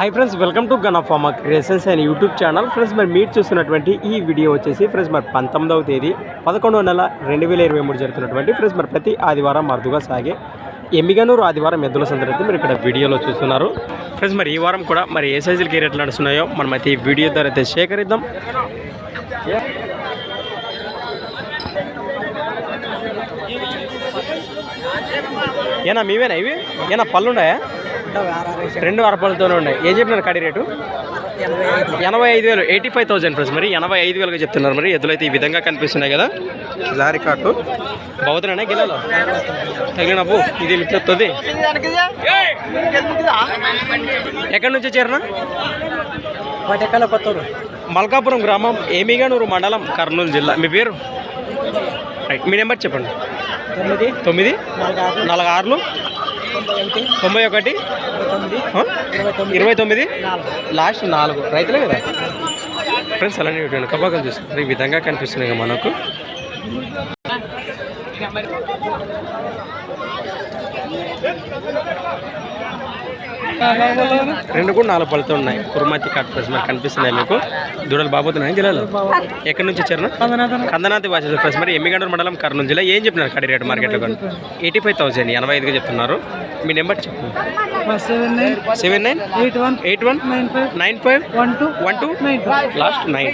Hi friends welcome to gun of farmer creations and YouTube channel friends మరి మీరు చూస్తున్నటువంటి ఈ వీడియో వచ్చేసి ఫ్రెండ్స్ మరి పంతొమ్మిదవ తేదీ పదకొండవ నెల రెండు వేల ఇరవై మూడు జరుగుతున్నటువంటి ఫ్రెండ్స్ మరి ప్రతి ఆదివారం మరుదుగా సాగే ఎమ్మిగనూరు ఆదివారం ఎద్దుల సందర్భంగా మీరు ఇక్కడ వీడియోలో చూస్తున్నారు. ఫ్రెండ్స్ మరి ఈ వారం కూడా మరి ఏ సైజులకి ఏ రేట్లు నడుస్తున్నాయో మనం అయితే ఈ వీడియో ద్వారా అయితే సేకరిద్దాం. ఏనా మీవేనా ఇవి? ఏనా పళ్ళు ఉన్నాయా? రెండు అరపలతోనే ఉన్నాయి. ఏం చెప్పినారు కడి రేటు? ఎనభై ఐదు. వేలు. ఎయిటీ ఫైవ్ థౌసండ్ ఫ్రెండ్స్ మరి. ఎనభై ఐదు వేలుగా చెప్తున్నారు మరి. ఎద్దులైతే ఈ విధంగా కనిపిస్తున్నాయి కదా. లారీ కాటు బాగుతున్నాయి గిలాలో తగిలినప్పు ఇది మిట్లొస్తుంది ఎక్కడి నుంచి పటెక్కల కొత్తూరు. మల్కాపురం గ్రామం ఏమిగానూరు మండలం కర్నూలు జిల్లా. మీ పేరు? రైట్. మీ నెంబర్ చెప్పండి. తొమ్మిది. తొమ్మిది. నాలుగు ఆరు నాలుగు ఆరులు తొంభై ఒకటి. ఇరవై తొమ్మిది. లాస్ట్ నాలుగు. రైతులే కదా? ఫ్రెండ్స్ అలానే వెనుకబాగా చూస్తున్నారు. ఈ విధంగా కనిపిస్తున్నాయి కదా మనకు. రెండు కూడా నాలుగు పళ్ళతో ఉన్నాయి. కుర్మాతి కట్ ఫ్రెండ్స్ మనకు కనిపిస్తున్నాయి మీకు. దూడలు బాబోతున్నాయి జిల్లాలో ఎక్కడి నుంచి వచ్చారు? కందనాథి. వాచ ఫ్రెండ్స్ మరి ఎమ్మిగండూరు మండలం కర్నూలు జిల్లా. ఏం చెప్పినారు కడి రేటు మార్కెట్లో కానీ ఎయిటీ ఫైవ్ థౌసండ్ ఎనభై ఐదుగా చెప్తున్నారు. మీ నెంబర్ చెప్పండి seven nine. Eight one. Eight one? Nine five. Nine five? One two. One two? Last nine.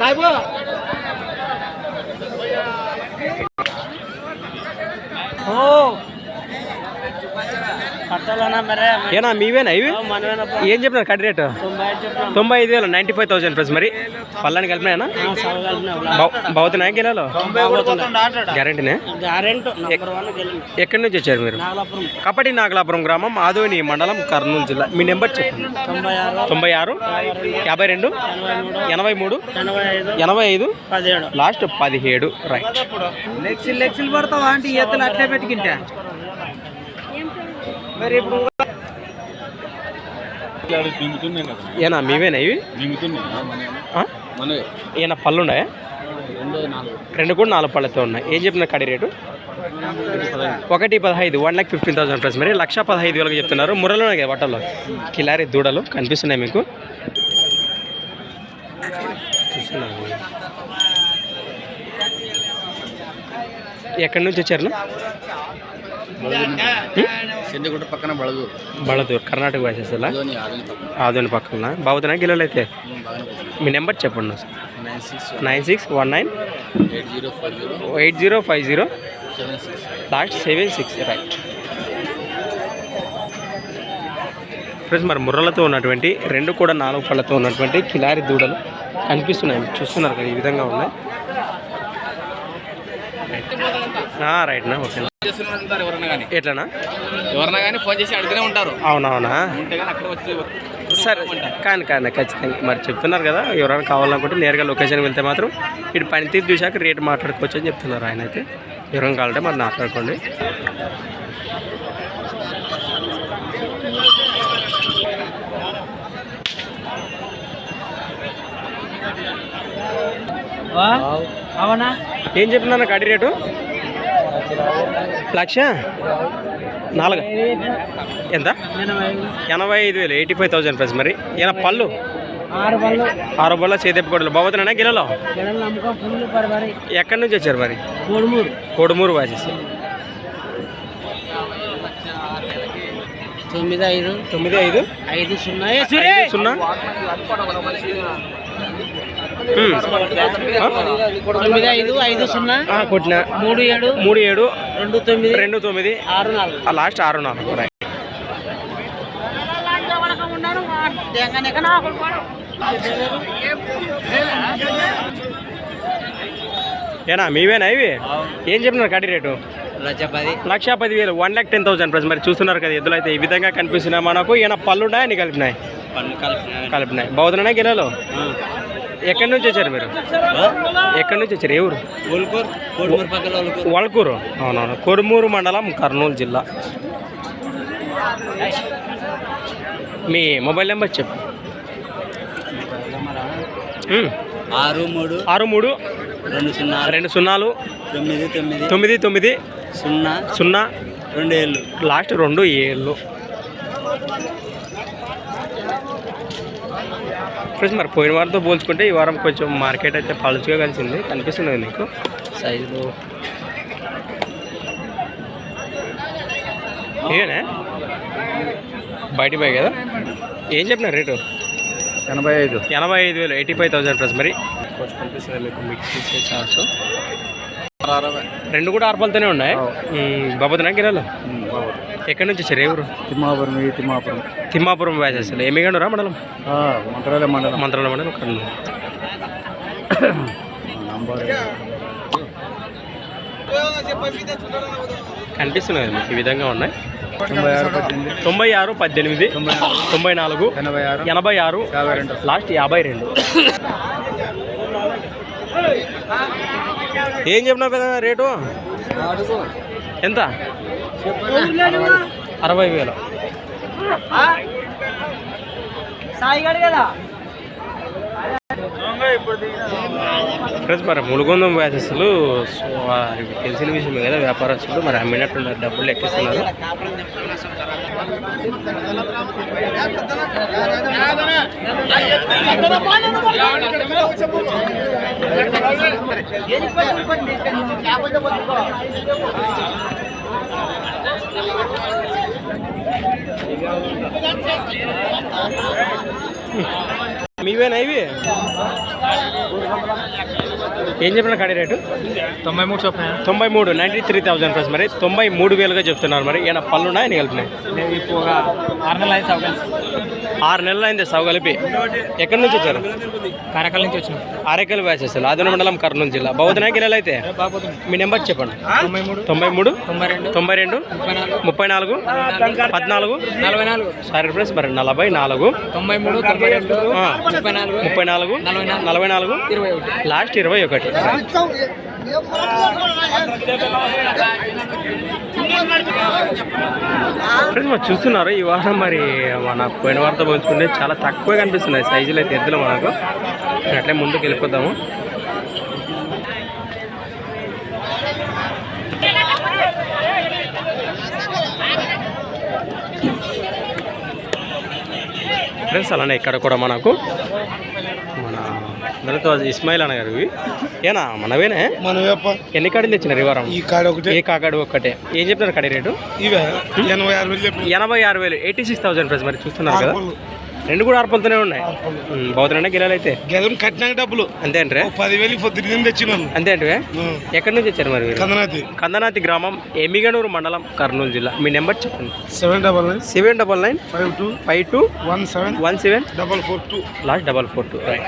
సాయిబు ఏనా మీవేనా ఇవి? ఏం చెప్పినారు కడి రేటు? తొంభై ఐదు వేలు నైంటీ ఫైవ్ థౌసండ్ ఫ్రెండ్స్ మరి. పళ్ళని కలిపినాయనా బాగుతున్నాయా గిలాలో గ్యారంటీనే? ఎక్కడి నుంచి వచ్చారు మీరు? కపటి నాగలాపురం గ్రామం ఆదోని మండలం కర్నూలు జిల్లా. మీ నెంబర్ చెప్పండి. తొంభై ఆరు. యాభై రెండు ఎనభై మూడు. ఎనభై ఐదు. లాస్ట్ పదిహేడు రైట్. లెక్సిల్ లెక్సిల్ పడతావా? అంటే ఈతలు అట్లే పెట్టుకుంటా. మరి ఇప్పుడు ఏనా మీవేనా ఇవి? ఏనా పళ్ళు ఉన్నాయా? రెండు కూడా నాలుగు పళ్ళతో ఉన్నాయి. ఏం చెప్పిన కడి రేటు? ఒకటి పదహైదు one lakh fifteen thousand plus మరి లక్ష పదహైదు వేలకు చెప్తున్నారు. మురలో కదా బట్టలు కిలారి దూడలు కనిపిస్తున్నాయి మీకు. ఎక్కడి నుంచి వచ్చారు? చెందిగుట్ట పక్కన బళదు బళదూర్ కర్ణాటక భాషలా ఆదోని పక్కన. బాగుతున్నాయి గిల్లలు అయితే మీ నెంబర్ చెప్పండి nine six nine six one nine eight zero five zero eight zero five zero seven six last seven six right. Friends మరి ముర్రలతో ఉన్నటువంటి రెండు కూడా నాలుగు పళ్ళతో ఉన్నటువంటి కిలారి దూడలు కనిపిస్తున్నాయి. మీరు చూస్తున్నారు కదా ఈ విధంగా ఉన్నాయి. రైట్ నా ఎట్లనా? ఎవరన్నా కానీ ఫోన్ చేసి అడుగుతూనే ఉంటారు. అవునవునా? ఉంటే కానీ అక్కడ వచ్చి సరే కానీ కానీ ఖచ్చితంగా. మరి చెప్తున్నారు కదా ఎవరైనా కావాలనుకుంటే నేరుగా లొకేషన్కి వెళ్తే మాత్రం ఇటు పని తీరు చూశాక రేట్ మాట్లాడుకోవచ్చు అని చెప్తున్నారు ఆయన అయితే. ఎవరైనా కావాలంటే మరి మాట్లాడుకోండి. అవునా? ఏం చెప్తున్నారు కడి రేటు? లక్ష? నాలుగు. ఎంత? ఎనభై ఐదు వేలు ఎయిటీ ఫైవ్ థౌసండ్ ప్లస్ మరి. ఈయన పళ్ళు? ఆరు బల్ల చేదెప్పకూడదు బాగుతున్నానా గిలలో ఎక్కడి నుంచి వచ్చారు మరి? కోడుమూరు. కోడుమూరు వాసేసి. తొమ్మిది ఐదు. తొమ్మిది ఐదు? ఐదు సున్నా. సున్నా? తొమ్మిది ఐదు ఐదు సున్నా ఆ, కొట్టిన. మూడు ఏడు మూడు ఏడు రెండు తొమ్మిది రెండు తొమ్మిది ఆరు నాలుగు. ఆ లాస్ట్ ఆరు నాలుగు రైట్ ఏనా మీవేనా ఇవి? ఏం చెప్పినారు కడి రేటు? లక్ష పది లక్ష పదివేలు one lakh ten thousand plus మరి చూస్తున్నారు కదా ఎద్దులు అయితే ఈ విధంగా కనిపిస్తున్నాయి మనకు. ఈయన పళ్ళు ఉన్నాయా నీ కలిపినాయి. కలిపినాయి. బాగుతున్నాయి గిన్నెలు ఎక్కడి నుంచి వచ్చారు మీరు? ఎక్కడి నుంచి వచ్చారు? ఏ ఊరు? వల్కూరు అవునవును. కొరుమూరు మండలం కర్నూలు జిల్లా. మీ మొబైల్ నెంబర్ చెప్పు. ఆరు మూడు ఆరు మూడు రెండు సున్నా రెండు సున్నాలు తొమ్మిది తొమ్మిది తొమ్మిది తొమ్మిది సున్నా సున్నా రెండు ఏళ్ళు. లాస్ట్ రెండు ఏళ్ళు. ఫ్రెండ్స్ మరి పోయిన వారంతో పోల్చుకుంటే ఈ వారం కొంచెం మార్కెట్ అయితే పలుచుగా కలిసింది. కనిపిస్తుంది మీకు? సైజులు ఏనా బయట పోయి కదా? ఏం చెప్పినారు రేటు? ఎనభై ఐదు. ఎనభై ఐదు వేలు ఎయిటీ ఫైవ్ థౌసండ్ ప్లస్ మరి. కొంచెం కనిపిస్తుంది మీకు మిక్సీ చార్ట్స్. రెండు కూడా ఆర్పాలతోనే ఉన్నాయి? బాబోతున్నా గిరాలు? ఎక్కడి నుంచి వచ్చారు? ఎవరు తిమ్మాపురం ఈ తిమ్మాపురం. తిమ్మాపురం వ్యాసెస్ ఏమిగండురా మండలం? మంత్రాలయ మండలం. మంత్రాల మండలం నంబర్ కనిపిస్తున్నాయి మీకు? ఈ విధంగా ఉన్నాయి. తొంభై ఆరు పద్దెనిమిది. తొంభై ఆరు పద్దెనిమిది తొంభై నాలుగు ఎనభై ఆరు ఎనభై ఆరు యాభై రెండు. లాస్ట్ యాభై రెండు. ఏం చెప్పినా పెద్ద రేటు? ఎంత? అరవై వేలు. ఫ్రెండ్స్ మరి ములుగొందం వారికి తెలిసిన విషయమే కదా వ్యాపారస్తులు మరి అమ్మినట్టున్నారు డబ్బులు ఎక్కిస్తున్నారు మీవేనా ఇవి? ఏం చెప్పిన కాడి రేటు? తొంభై మూడు చొప్పున? తొంభై మూడు నైంటీ త్రీ థౌసండ్ ప్లస్ మరి తొంభై మూడు వేలుగా చెప్తున్నారు. మరి ఏమైనా పళ్ళు ఉన్నాయి కలిపినాయి ఆరు నెలలు అయింది సవ కలిపి ఎక్కడి నుంచి వచ్చారు కారకాల నుంచి వచ్చినాం అరేకల్ వ్యాసెస్లు ఆదిన మండలం కర్నూలు జిల్లా బౌద్ధ గిన్నెలు అయితే మీ నెంబర్ చెప్పండి తొంభై మూడు తొంభై రెండు తొంభై రెండు ముప్పై నాలుగు పద్నాలుగు నలభై నాలుగు సారీ ఫ్రెండ్స్ మరి నలభై నాలుగు తొంభై మూడు ముప్పై నాలుగు నలభై నాలుగు లాస్ట్ ఇరవై ఒకటి ఫ్రెండ్స్ మరి చూస్తున్నారు? ఈ వారం మరి మన పోయిన వారంతో పోల్చుకుంటే చాలా తక్కువ కనిపిస్తున్నాయి. సైజులు అయితే ఎద్దులు మనకు. అట్లే ముందుకు వెళ్ళిపోతాము ఫ్రెండ్స్ అలానే ఇక్కడ కూడా మనకు మనతో ఇస్మాయిల్ అన్న గారు ఏనా మనవేనే? మనం వేప ఎన్ని కాడీలు తెచ్చినారు ఈ వారం? ఈ కాడ ఒకటి. ఏ కాకాడు ఒక్కటే. ఏం చెప్తున్నారు కడి రేటు? ఇవే ఎనభై ఆరు వేలు ఎనభై ఆరు వేలు ఎయిటీ సిక్స్ థౌసండ్ ప్రైస్ మరి చూస్తున్నారు కదా. రెండు కూడా ఆర్పలతోనే ఉన్నాయి. బౌద్ధనే గిరాలు అయితే గెలం కట్టినాక డబ్బులు. అంతే అంటే పదివేలు పొద్దున్న తెచ్చినాను అంతే అంటే ఎక్కడి నుంచి వచ్చారు మరి కందనాథి కందనాతి. గ్రామం ఎమిగనూరు మండలం కర్నూలు జిల్లా. మీ నెంబర్ చెప్పండి. Seven double nine. Seven double nine. Five two. Five two. One seven. One seven. Double four two. Last double four two. Right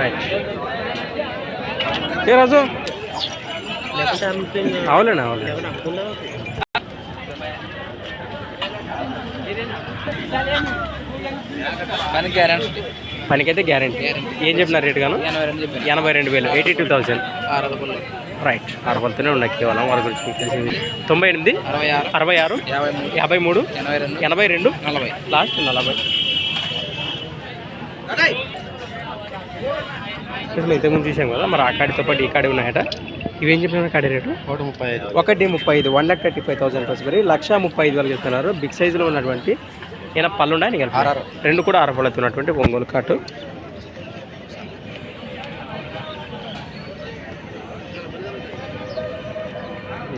right ఏ రాజు? అవులేనా అవులే పనికైతే గ్యారంటీ ఏం చెప్పినారు రేటు గాను? ఎనభై రెండు వేలు. Eighty two thousand. రైట్ అరవైతోనే ఉన్నాయి కేవలం. వారి గురించి మీకు తెలిసింది. తొంభై ఎనిమిది? అరవై ఆరు. యాభై మూడు. ఎనభై రెండు. నలభై. లాస్ట్ నలభై. ఇంతకుముందు చూసాం కదా మరి ఆ కాడితో పాటు ఈ కాడి ఉన్నాయట. ఇవేం చెప్పిన కాడి రేటు? ఒకటి ముప్పై ఐదు. ఒకటి ముప్పై ఐదు one lakh thirty five thousand plus మరి. లక్ష ముప్పై ఐదు వేలు చెప్తున్నారు. బిగ్ సైజులో ఉన్నటువంటి ఏమైనా పళ్ళు ఉన్నాయి. రెండు కూడా ఆరు పళ్ళతో ఉన్నటువంటి ఒంగోలు కాటు.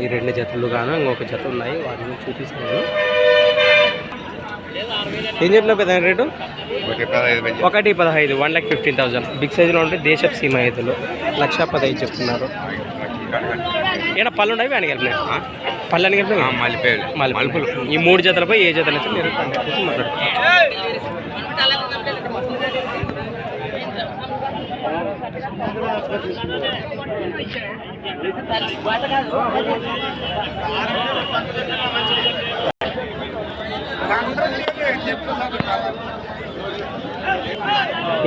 ఈ రెండు జతలు గాను ఇంకొక జత ఉన్నాయి. వాటిని చూపిస్తాను ఏం చెప్పిన పెద్ద రేటు? ఒకటి పదహైదు one lakh fifteen thousand. Big సైజులో ఉంటే దేశపు సీమ ఎద్దులు. లక్ష పదహైదు చెప్తున్నారు. ఏమైనా పళ్ళు ఉన్నాయి అని కలిపినాయి పళ్ళు అని కలిపినాయి మలుపులు ఈ మూడు జతలపై ఏ జతలు అయితే మీరు కాంటాక్ట్ చేసి మాట్లాడుకోవచ్చు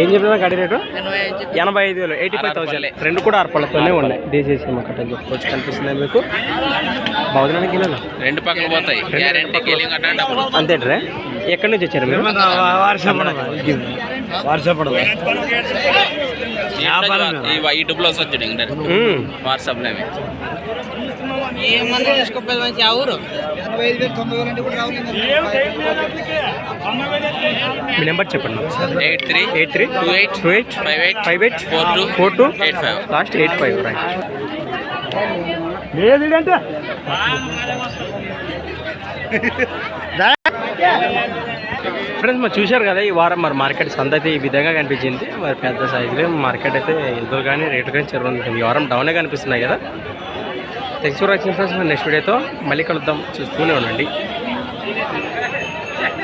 ఏం చెప్పినా గడి రేటు? ఎనభై ఐదు వేలు ఎయిటీ ఫైవ్ థౌసండ్. రెండు కూడా ఆర్పళ్ళతోనే ఉన్నాయి. సీమ కట్ట అని చెప్పుకోవచ్చు కనిపిస్తుంది మీకు. బౌద్ధనానికి కిలోలు రెండు పక్కన పోతాయి. అంతేంట్రా ఎక్కడి నుంచి వచ్చారు మీరు? వారసపడ యూట్యూబ్ లో వస్తుంది చూడండి ఇంటర్ మ్మ్. వాట్సాప్లో ఏమన్నా తీసుకోపోయేది మంచి ఆ ఊరు? మీ నెంబర్ చెప్పండి eight three eight three two eight two eight five eight five eight four two four two eight five. Last eight five right. Friends మరి చూశారు కదా ఈ వారం మరి మార్కెట్ సంత అయితే ఈ విధంగా కనిపించింది. మరి పెద్ద సైజులో మార్కెట్ అయితే ఎదురు కానీ రేట్లు కానీ చెరువు ఈ వారం డౌనే కనిపిస్తున్నాయి కదా. థ్యాంక్స్ ఫర్ వాచింగ్ ఫ్రెండ్స్ మరి నెక్స్ట్ వీడియోతో మళ్ళీ కలుద్దాం. చూస్తూనే ఉండండి.